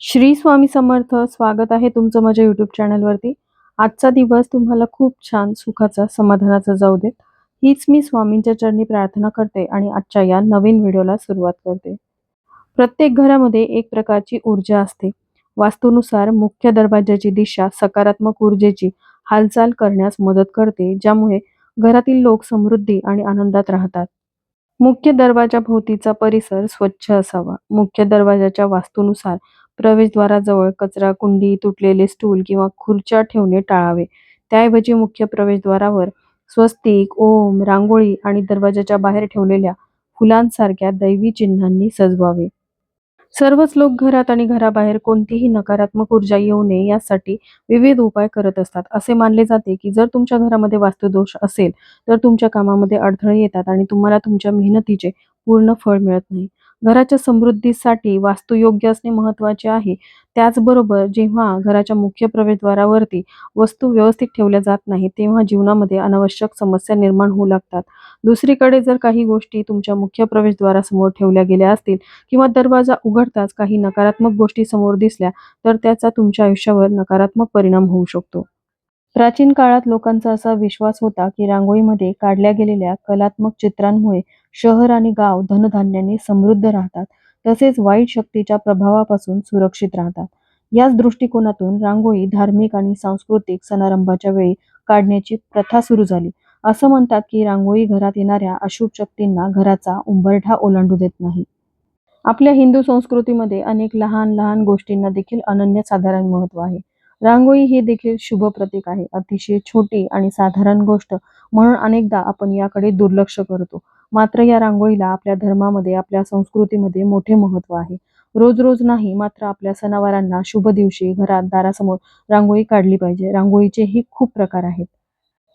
श्री स्वामी समर्थ स्वागत आहे तुमचं माझ्या यूट्यूब चॅनलवरती आजचा दिवस तुम्हाला खूप छान सुखाचा समाधानाचा जाऊ देत. हीच मी स्वामींच्या चरणी प्रार्थना करते आणि आजच्या या नवीन व्हिडिओला सुरुवात करते. प्रत्येक घरामध्ये एक प्रकारची ऊर्जा असते. वास्तूनुसार मुख्य दरवाजाची दिशा सकारात्मक ऊर्जेची हालचाल करण्यास मदत करते ज्यामुळे घरातील लोक समृद्धी आणि आनंदात राहतात. मुख्य दरवाजा भोवतीचा परिसर स्वच्छ असावा. मुख्य दरवाजाच्या वास्तूनुसार प्रवेशद्वाराजवळ कचरा कुंडी तुटलेले स्टूल किंवा खुर्च्या ठेवणे टाळावे. त्याऐवजी मुख्य प्रवेशद्वारावर स्वस्तिक ओम रांगोळी आणि दरवाजाच्या बाहेर ठेवलेल्या फुलांसारख्या दैवी चिन्हांनी सजवावे. सर्वच लोक घरात आणि घराबाहेर कोणतीही नकारात्मक ऊर्जा येऊ नये यासाठी विविध उपाय करत असतात. असे मानले जाते की जर तुमच्या घरामध्ये वास्तुदोष असेल तर तुमच्या कामामध्ये अडथळे येतात आणि तुम्हाला तुमच्या मेहनतीचे पूर्ण फळ मिळत नाही. घराच्या समृद्धीसाठी वास्तुयोग्य असणे महत्त्वाचे आहे. त्याचबरोबर जेव्हा घराच्या मुख्य प्रवेशद्वारावरती वस्तू व्यवस्थित ठेवल्या जात नाही तेव्हा जीवनामध्ये अनावश्यक समस्या निर्माण होऊ लागतात. दुसरीकडे जर काही गोष्टी तुमच्या मुख्य प्रवेशद्वारासमोर ठेवल्या गेल्या असतील किंवा दरवाजा उघडताच काही नकारात्मक गोष्टी समोर दिसल्या तर त्याचा तुमच्या आयुष्यावर नकारात्मक परिणाम होऊ शकतो. प्राचीन काळात लोकांचा असा विश्वास होता की रांगोळीमध्ये काढल्या गेलेल्या कलात्मक चित्रांमुळे शहर आणि गाव धनधान्याने समृद्ध राहतात तसेच वाईट शक्तीच्या प्रभावापासून सुरक्षित राहतात. याच दृष्टिकोनातून रांगोळी धार्मिक आणि सांस्कृतिक समारंभाच्या वेळी काढण्याची प्रथा सुरू झाली. असं म्हणतात की रांगोळी घरात येणाऱ्या अशुभ शक्तींना घराचा उंबरठा ओलांडू देत नाही. आपल्या हिंदू संस्कृतीमध्ये अनेक लहान लहान गोष्टींना देखील अनन्य साधारण महत्त्व आहे. रांगोळी हे देखील शुभ प्रतीक आहे. अतिशय छोटी आणि साधारण गोष्ट म्हणून अनेकदा आपण याकडे दुर्लक्ष करतो. मात्र या रांगोळीला आपल्या धर्मामध्ये आपल्या संस्कृतीमध्ये मोठे महत्त्व आहे. रोज रोज नाही मात्र आपल्या सणावारांना शुभ दिवशी घरात दारासमोर रांगोळी काढली पाहिजे. रांगोळीचेही खूप प्रकार आहेत.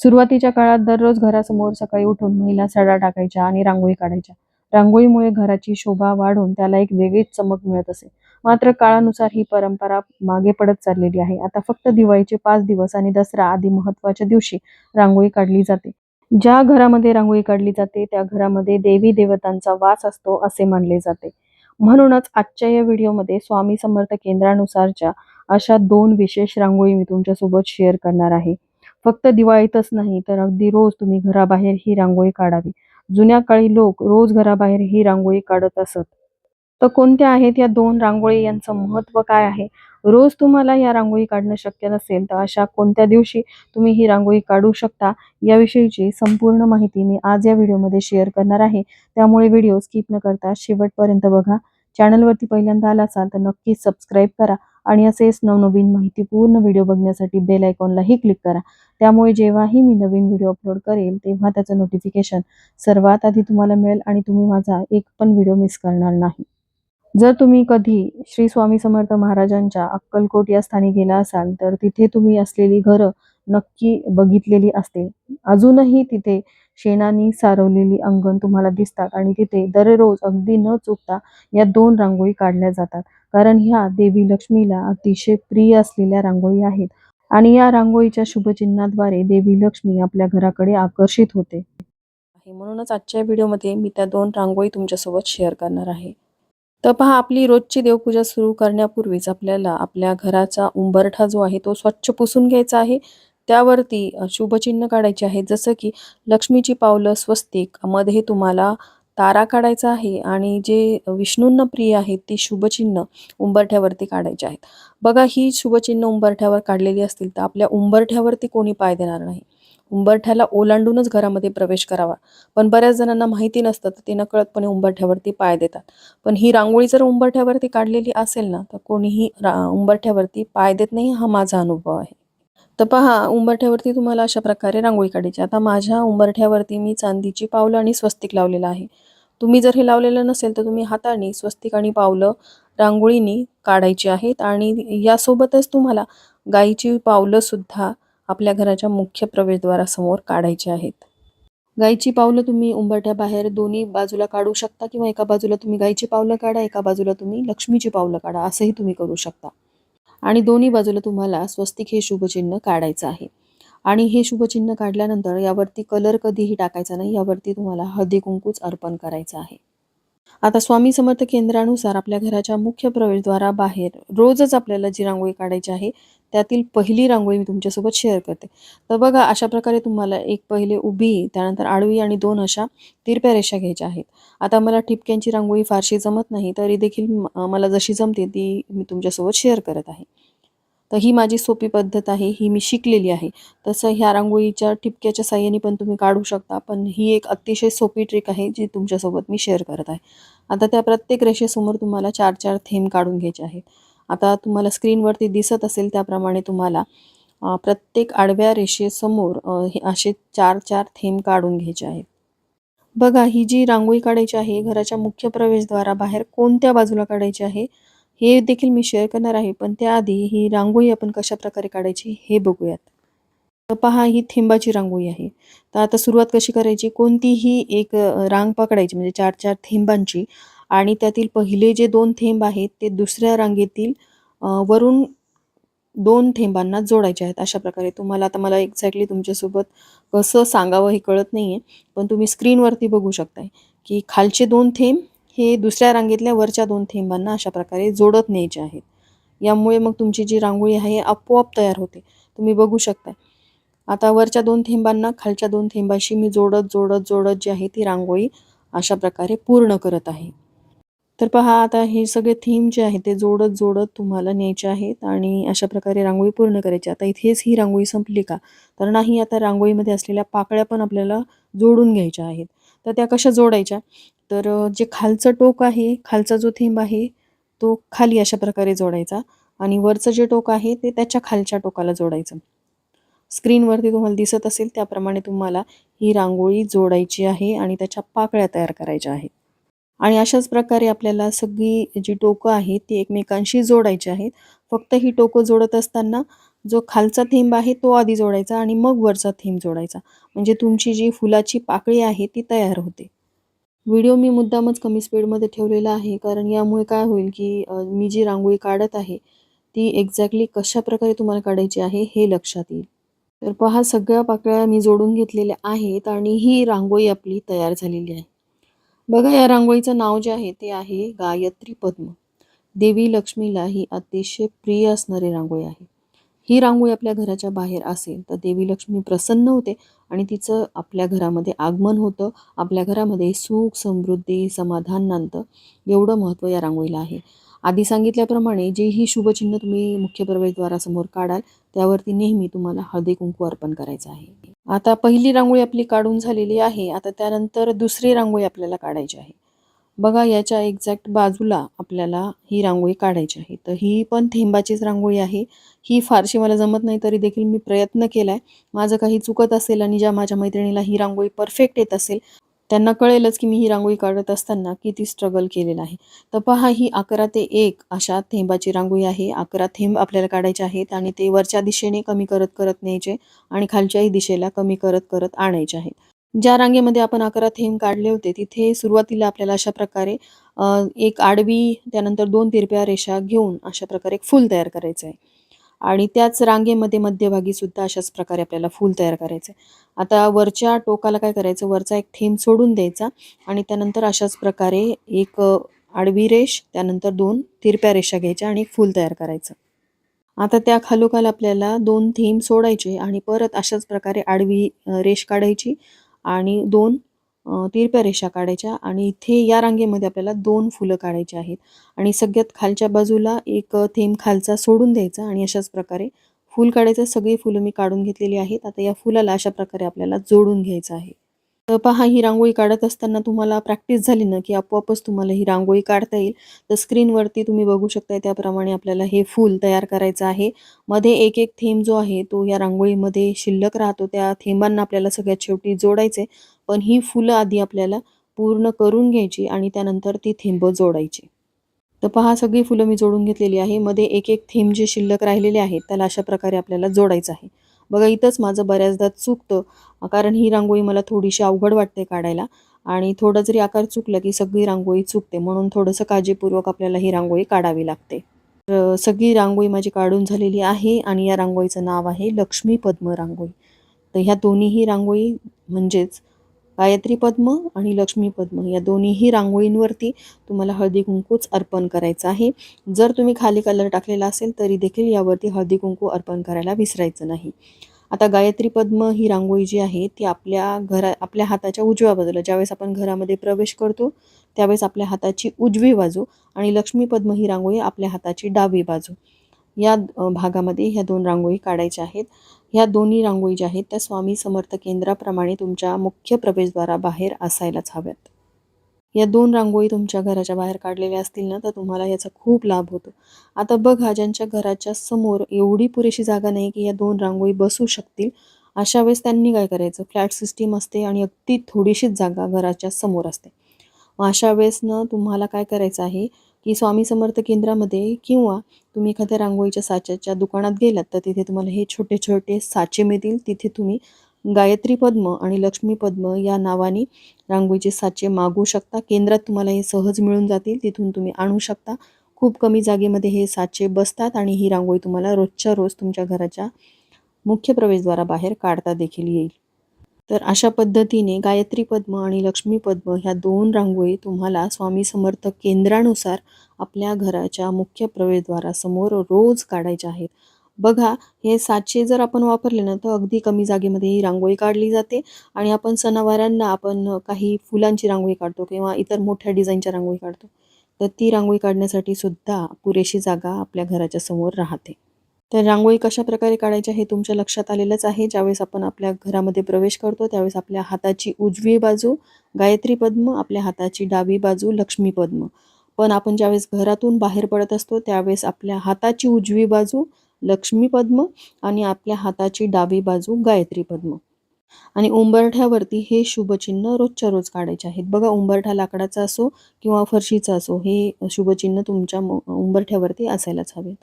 सुरुवातीच्या काळात दररोज घरासमोर सकाळी उठून महिला सडा टाकायच्या आणि रांगोळी काढायच्या. रांगोळीमुळे घराची शोभा वाढून त्याला एक वेगळीच चमक मिळत असे. मात्र काळानुसार ही परंपरा मागे पडत चाललेली आहे. आता फक्त दिवाळीचे पाच दिवस आणि दसरा आदी महत्त्वाच्या दिवशी रांगोळी काढली जाते. ज्या घरामध्ये रांगोळी काढली जाते त्या घरामध्ये देवी देवतांचा वास असतो असे मानले जाते. म्हणूनच आजच्या या व्हिडिओमध्ये स्वामी समर्थ केंद्रानुसारच्या अशा दोन विशेष रांगोळी मी तुमच्यासोबत शेअर करणार आहे. फक्त दिवाळीतच नाही तर अगदी रोज तुम्ही घराबाहेर ही रांगोळी काढावी. जुन्या काळी लोक रोज घराबाहेर ही रांगोळी काढत असत. तर कोणत्या आहेत या दोन रांगोळी? यांचं महत्त्व काय आहे? रोज तुम्हाला या रांगोळी काढणं शक्य नसेल तर अशा कोणत्या दिवशी तुम्ही ही रांगोळी काढू शकता याविषयीची संपूर्ण माहिती मी आज या व्हिडिओमध्ये शेअर करणार आहे. त्यामुळे व्हिडिओ स्किप न करता शेवटपर्यंत बघा. चॅनलवरती पहिल्यांदा आला असाल तर नक्कीच सबस्क्राईब करा आणि असेच नवनवीन माहितीपूर्ण व्हिडिओ बघण्यासाठी बेल आयकॉनलाही क्लिक करा. त्यामुळे जेव्हाही मी नवीन व्हिडिओ अपलोड करेल तेव्हा त्याचं नोटिफिकेशन सर्वात आधी तुम्हाला मिळेल आणि तुम्ही माझा एक पण व्हिडिओ मिस करणार नाही. जर तुम्ही कधी श्री स्वामी समर्थ महाराजांच्या अक्कलकोट या स्थानी गेला असाल तर तिथे तुम्ही असलेली घरं नक्की बघितलेली असतील. अजूनही तिथे शेणानी सारवलेली अंगण तुम्हाला दिसतात आणि तिथे दररोज अगदी न चुकता या दोन रांगोळी काढल्या जातात. कारण ह्या देवी लक्ष्मीला अतिशय प्रिय असलेल्या रांगोळी आहेत आणि या रांगोळीच्या शुभचिन्हाद्वारे देवी लक्ष्मी आपल्या घराकडे आकर्षित होते. म्हणूनच आजच्या व्हिडिओमध्ये मी त्या दोन रांगोळी तुमच्यासोबत शेअर करणार आहे. तर पहा आपली रोजची देवपूजा सुरू करण्यापूर्वीच आपल्याला आपल्या घराचा उंबरठा जो आहे तो स्वच्छ पुसून घ्यायचा आहे. त्यावरती शुभचिन्ह काढायचे आहे. जसं की लक्ष्मीची पावलं स्वस्तिकमध्ये तुम्हाला तारा काढायचा आहे आणि जे विष्णूंना प्रिय आहेत ती शुभचिन्ह उंबरठ्यावरती काढायचे आहेत. बघा ही शुभचिन्ह उंबरठ्यावर काढलेली असतील तर आपल्या उंबरठ्यावरती कोणी पाय देणार नाही. उंबरठ्याला ओलांडूनच घरामध्ये प्रवेश करावा. पण बऱ्याच जणांना माहिती नसतं तर ते नकळतपणे उंबरठ्यावरती पाय देतात. पण ही रांगोळी जर उंबरठ्यावरती काढलेली असेल ना तर कोणीही रा उंबरठ्यावरती पाय देत नाही हा माझा अनुभव आहे. तर पहा उंबरठ्यावरती तुम्हाला अशा प्रकारे रांगोळी काढायची. आता माझ्या उंबरठ्यावरती मी चांदीची पावलं आणि स्वस्तिक लावलेलं आहे. तुम्ही जर हे लावलेलं नसेल तर तुम्ही हाताने स्वस्तिक आणि पावलं रांगोळीनी काढायची आहेत. आणि यासोबतच तुम्हाला गाईची पावलं सुद्धा आपल्या घराच्या मुख्य प्रवेशद्वारासमोर काढायचे आहेत. गाईची पावलं तुम्ही उंबरठ्याबाहेर दोन्ही बाजूला काढू शकता किंवा एका बाजूला तुम्ही गाईची पावलं काढा एका बाजूला तुम्ही लक्ष्मीची पावलं काढा असंही तुम्ही करू शकता. आणि दोन्ही बाजूला तुम्हाला स्वस्तिक हे शुभचिन्ह काढायचं आहे. आणि हे शुभचिन्ह काढल्यानंतर यावरती कलर कधीही टाकायचा नाही यावरती तुम्हाला हळदी कुंकूच अर्पण करायचं आहे. आता स्वामी समर्थ केंद्रानुसार आपल्या घराच्या मुख्य प्रवेशद्वाराबाहेर रोजच आपल्याला जी रांगोळी काढायची आहे त्यातील पहिली रांगोळी मी तुमच्यासोबत शेअर करते. तर बघा अशा प्रकारे तुम्हाला एक पहिले उभी त्यानंतर आडवी आणि दोन अशा तिरप्या रेषा घ्यायच्या आहेत. आता मला ठिपक्यांची रांगोळी फारशी जमत नाही तरी देखील मला जशी जमते ती मी तुमच्यासोबत शेअर करत आहे. तर ही माझी सोपी पद्धत आहे ही मी शिकलेली आहे. तसं ह्या रांगोळीच्या ठिपक्याच्या साह्याने पण तुम्ही काढू शकता पण ही एक अतिशय सोपी ट्रिक आहे जी तुमच्यासोबत मी शेअर करत आहे. आता त्या प्रत्येक रेषेसमोर तुम्हाला चार चार थेंब काढून घ्यायचे आहेत. आता तुम्हाला स्क्रीनवरती दिसत असेल त्याप्रमाणे तुम्हाला प्रत्येक आडव्या रेषेसमोर हे असे चार चार थेंब काढून घ्यायचे आहेत. बघा ही जी रांगोळी काढायची आहे घराच्या मुख्य प्रवेशद्वारा बाहेर कोणत्या बाजूला काढायची आहे? हे देखील मी शेअर करणार आहे पण त्याआधी ही रांगोळी आपण कशा प्रकारे काढायची हे बघूयात. तर पहा ही थेंबाची रांगोळी आहे. तर आता सुरुवात कशी करायची? कोणतीही एक रांग पकडायची म्हणजे चार चार थेंबांची आणि त्यातील पहिले जे दोन थेंब आहेत ते दुसऱ्या रांगेतील वरून दोन थेंबांना जोडायचे आहेत. अशा प्रकारे तुम्हाला आता मला एक्झॅक्टली तुमच्यासोबत कसं सांगावं हे कळत नाही आहे पण तुम्ही स्क्रीनवरती बघू शकताय की खालचे दोन थेंब हे दुसऱ्या रांगेतल्या वरच्या दोन थेंबांना अशा प्रकारे जोडत न्यायचे आहेत. यामुळे मग तुमची जी रांगोळी आहे आपोआप तयार होते. तुम्ही बघू शकता आता वरच्या दोन थेंबांना खालच्या दोन थेंबाशी मी जोडत जोडत जोडत जी आहे ती रांगोळी अशा प्रकारे पूर्ण करत आहे. तर पहा आता हे सगळे थीम जे आहे ते जोडत जोडत तुम्हाला न्यायचे आहेत आणि अशा प्रकारे रांगोळी पूर्ण करायची. आता इथेच ही रांगोळी संपली का? तर नाही आता रांगोळीमध्ये असलेल्या पाकळ्या पण आपल्याला जोडून घ्यायच्या आहेत. तर त्या कशा जोडायच्या? तर जे खालचं टोक आहे खालचा जो थेंब आहे तो खाली अशा प्रकारे जोडायचा आणि वरचं जे टोक आहे ते त्याच्या खालच्या टोकाला जोडायचं. स्क्रीनवरती तुम्हाला दिसत असेल त्याप्रमाणे तुम्हाला ही रांगोळी जोडायची आहे आणि त्याच्या पाकळ्या तयार करायच्या आहेत. आणि अशाच प्रकारे आपल्याला सगळी जी टोकं आहेत ती एकमेकांशी जोडायची आहेत. फक्त ही टोकं जोडत असताना जो खालचा थेंब आहे तो आधी जोडायचा आणि मग वरचा थेंब जोडायचा. म्हणजे तुमची जी फुलाची पाकळी आहे ती तयार होते. व्हिडिओ मी मुद्दामच कमी स्पीडमध्ये ठेवलेला आहे कारण यामुळे काय होईल की मी जी रांगोळी काढत आहे ती एक्झॅक्टली कशा प्रकारे तुम्हाला काढायची आहे हे लक्षात येईल. तर पहा सगळ्या पाकळ्या मी जोडून घेतलेल्या आहेत आणि ही रांगोळी आपली तयार झालेली आहे. बघा या रांगोळीचं नाव जे आहे ते आहे गायत्री पद्म. देवी लक्ष्मीला ही अतिशय प्रिय असणारी रांगोळी आहे. ही रांगोळी आपल्या घराच्या बाहेर असेल तर देवी लक्ष्मी प्रसन्न होते आणि तिचं आपल्या घरामध्ये आगमन होतं. आपल्या घरामध्ये सुख समृद्धी समाधान नांदतं एवढं महत्त्व या रांगोळीला आहे. आधी सांगितल्याप्रमाणे जे ही शुभचिन्ह तुम्ही मुख्य प्रवेशद्वारासमोर काढाल त्यावरती नेहमी तुम्हाला हळदी कुंकू अर्पण करायचं आहे. आता पहिली रांगोळी आपली काढून झालेली आहे. आता त्यानंतर दुसरी रांगोळी आपल्याला काढायची आहे. बघा याच्या एक्झॅक्ट बाजूला आपल्याला ही रांगोळी काढायची आहे. तर ही पण थेंबाचीच रांगोळी आहे. ही फारशी मला जमत नाही तरी देखील मी प्रयत्न केला आहे माझं काही चुकत असेल आणि ज्या माझ्या मैत्रिणीला ही रांगोळी परफेक्ट येत असेल त्यांना कळेलच की मी ही रांगोळी काढत असताना किती स्ट्रगल केलेला आहे. तर पहा ही अकरा ते एक अशा थेंबाची रांगोळी आहे. अकरा थेंब आपल्याला काढायचे आहेत आणि ते वरच्या दिशेने कमी करत करत न्यायचे आणि खालच्याही दिशेला कमी करत करत आणायचे आहेत. ज्या रांगेमध्ये आपण अकरा थेंब काढले होते तिथे सुरुवातीला आपल्याला अशा प्रकारे एक आडवी त्यानंतर दोन तिरप्या रेषा घेऊन अशा प्रकारे एक फूल तयार करायचं आहे आणि त्याच रांगेमध्ये मध्यभागी सुद्धा अशाच प्रकारे आपल्याला फूल तयार करायचं आहे आता वरच्या टोकाला काय करायचं? वरचा एक थेंब सोडून द्यायचा आणि त्यानंतर अशाच प्रकारे एक आडवी रेष त्यानंतर दोन तिरप्या रेषा घ्यायच्या आणि एक फूल तयार करायचं. आता त्या खालोखाल आपल्याला दोन थेंब सोडायचे आणि परत अशाच प्रकारे आडवी रेष काढायची आणि दोन तिरप्या रेषा काढायच्या आणि इथे या रांगेमध्ये आपल्याला दोन फुलं काढायची आहेत. आणि सगळ्यात खालच्या बाजूला एक थेंब खालचा सोडून द्यायचा आणि अशाच प्रकारे फूल काढायचं. सगळी फुलं मी काढून घेतलेली आहेत. आता या फुलाला अशा प्रकारे आपल्याला जोडून घ्यायचं आहे. तर पहा ही रांगोळी काढत असताना तुम्हाला प्रॅक्टिस झाली ना की आपोआपच तुम्हाला ही रांगोळी काढता येईल. तर स्क्रीनवरती तुम्ही बघू शकताय त्याप्रमाणे आपल्याला हे फूल तयार करायचं आहे. मध्ये एक एक थेंब जो आहे तो या रांगोळीमध्ये शिल्लक राहतो. त्या थेंबांना आपल्याला सगळ्यात शेवटी जोडायचे पण ही फुलं आधी आपल्याला पूर्ण करून घ्यायची आणि त्यानंतर ती थेंब जोडायची. तर पहा सगळी फुलं मी जोडून घेतलेली आहे. मध्ये एक एक थेंब जे शिल्लक राहिलेले आहेत त्याला अशा प्रकारे आपल्याला जोडायचं आहे. बघा इथंच माझं बऱ्याचदा चुकतं. कारण ही रांगोळी मला थोडीशी अवघड वाटते काढायला. आणि थोडं जरी आकार चुकलं की सगळी रांगोळी चुकते. म्हणून थोडंसं काळजीपूर्वक आपल्याला ही रांगोळी काढावी लागते. तर सगळी रांगोळी माझी काढून झालेली आहे आणि या रांगोळीचं नाव आहे लक्ष्मी पद्म रांगोळी. तर ह्या दोन्हीही रांगोळी म्हणजेच गायत्री पद्म आणि लक्ष्मी पद्म या दोन्हीही रांगोळींवरती तुम्हाला हळदी कुंकूच अर्पण करायचं आहे. जर तुम्ही खाली कलर टाकलेला असेल तरी देखील यावरती हळदी कुंकू अर्पण करायला विसरायचं नाही. आता गायत्री पद्म ही रांगोळी जी आहे ती आपल्या घरा आपल्या हाताच्या उजव्या बाजूला ज्यावेळेस आपण घरामध्ये प्रवेश करतो त्यावेळेस आपल्या हाताची उजवी बाजू आणि लक्ष्मी पद्म ही रांगोळी आपल्या हाताची डावी बाजू. या भागामध्ये ह्या दोन रांगोळी काढायच्या आहेत. ह्या दोन्ही रांगोळी ज्या आहेत त्या स्वामी समर्थ केंद्राप्रमाणे तुमच्या मुख्य प्रवेशद्वाराबाहेर असायलाच हव्यात. या दोन रांगोळी तुमच्या घराच्या बाहेर काढलेल्या असतील ना तर तुम्हाला याचा खूप लाभ होतो. आता बघा ज्यांच्या घराच्या समोर एवढी पुरेशी जागा नाही की या दोन रांगोळी बसू शकतील अशा वेळेस त्यांनी काय करायचं? फ्लॅट सिस्टीम असते आणि अगदी थोडीशीच जागा घराच्या समोर असते. मग अशा वेळेस ना तुम्हाला काय करायचं आहे? की स्वामी समर्थ केंद्रामध्ये किंवा तुम्ही एखाद्या रांगोळीच्या साच्याच्या दुकानात गेलात तर तिथे तुम्हाला हे छोटे छोटे साचे मिळतील. तिथे तुम्ही गायत्री पद्म आणि लक्ष्मी पद्म या नावाने रांगोळीचे साचे मागवू शकता. केंद्रात तुम्हाला हे सहज मिळून जातील. तिथून तुम्ही आणू शकता. खूप कमी जागेमध्ये हे साचे बसतात आणि ही रांगोळी तुम्हाला रोजच्या रोज तुमच्या घराच्या मुख्य प्रवेशद्वाराबाहेर काढता देखील येईल. तर अशा पद्धतीने गायत्री पद्म आणि लक्ष्मी पद्म ह्या दोन रांगोळी तुम्हाला स्वामी समर्थ केंद्रानुसार आपल्या घराच्या मुख्य प्रवेशद्वारासमोर रोज काढायच्या आहेत. बघा हे साचे जर आपण वापरले ना तर अगदी कमी जागेमध्ये ही रांगोळी काढली जाते आणि आपण सणावारांना आपण काही फुलांची रांगोळी काढतो किंवा इतर मोठ्या डिझाईनच्या रांगोळी काढतो. तर ती रांगोळी काढण्यासाठी सुद्धा पुरेशी जागा आपल्या घराच्या समोर राहते. तर रांगोळी कशा प्रकारे काढायची हे तुमच्या लक्षात आलेलंच आहे. ज्यावेळेस आपण आपल्या घरामध्ये प्रवेश करतो त्यावेळेस आपल्या हाताची उजवी बाजू गायत्री पद्म आपल्या हाताची डावी बाजू लक्ष्मी पद्म. पण आपण ज्यावेळेस घरातून बाहेर पडत असतो त्यावेळेस आपल्या हाताची उजवी बाजू लक्ष्मी पद्म आणि आपल्या हाताची डावी बाजू गायत्री पद्म. आणि उंबरठ्यावरती हे शुभचिन्ह रोजच्या रोज काढायचे आहेत. बघा उंबरठा लाकडाचा असो किंवा फरशीचा असो हे शुभचिन्ह तुमच्या मो- उंबरठ्यावरती असायलाच हवेत.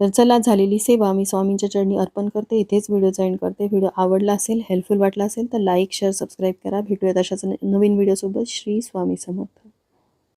तर चला झालेली सेवा मी स्वामींच्या चरणी अर्पण करते. इथेच व्हिडिओ जॉईन करते. व्हिडिओ आवडला असेल हेल्पफुल वाटला असेल तर लाईक शेअर सबस्क्राईब करा. भेटूयात अशाच नवीन व्हिडिओसोबत. श्री स्वामी समर्थ.